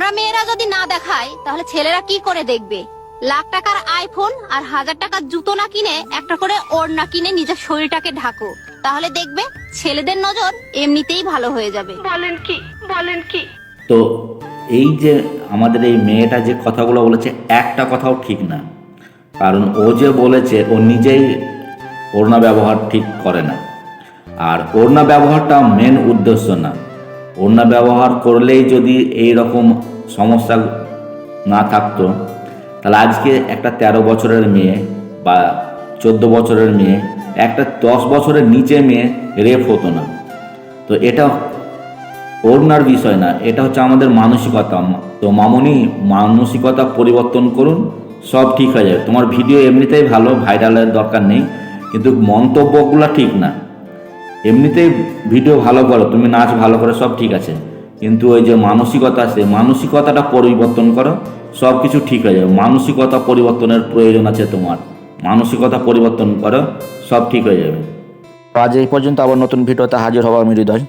আমরা মেয়েরা যদি না দেখাই তাহলে ছেলেরা কি করে দেখবে? লাখ টাকার আইফোন আর হাজার টাকার জুতো না কিনে একটা করে ওড়না কিনে নিজের শরীরটাকে ঢাকো। তাহলে দেখবে ছেলেদের নজর এমনিতেই ভালো হয়ে যাবে। বলেন কি বলেন কি? তো এই যে আমাদের এই মেয়েটা যে কথাগুলো বলেছে একটা কথাও ঠিক না। কারণ ও যে বলেছে ও নিজেই ওড়না ব্যবহার ঠিক করে না। আর ওড়না ব্যবহারটা মেন উদ্দেশ্য না। ওড়না ব্যবহার করলেই যদি এই রকম সমস্যা না থাকতো, তাহলে আজকে একটা তেরো বছরের মেয়ে বা চোদ্দ বছরের মেয়ে, একটা দশ বছরের নিচে মেয়ে রেপ হতো না। তো এটা ওড়নার বিষয় না, এটা হচ্ছে আমাদের মানসিকতা। তো মামনি, মানসিকতা পরিবর্তন করুন, সব ঠিক হয়ে যাবে। তোমার ভিডিও এমনিতেই ভালো ভাইরালের দরকার নেই, কিন্তু মন্তব্যগুলো ঠিক না। এমনিতেই ভিডিও ভালো করো, তুমি নাচ ভালো করো, সব ঠিক আছে। কিন্তু ওই যে মানসিকতা আছে, মানসিকতাটা পরিবর্তন করো, সব কিছু ঠিক হয়ে যাবে। মানসিকতা পরিবর্তনের প্রয়োজন আছে তোমার। মানসিকতা পরিবর্তন করো, সব ঠিক হয়ে যাবে। আজ এই পর্যন্ত আবার নতুন ভিডিওতে হাজির হওয়ার আমি হৃদয়।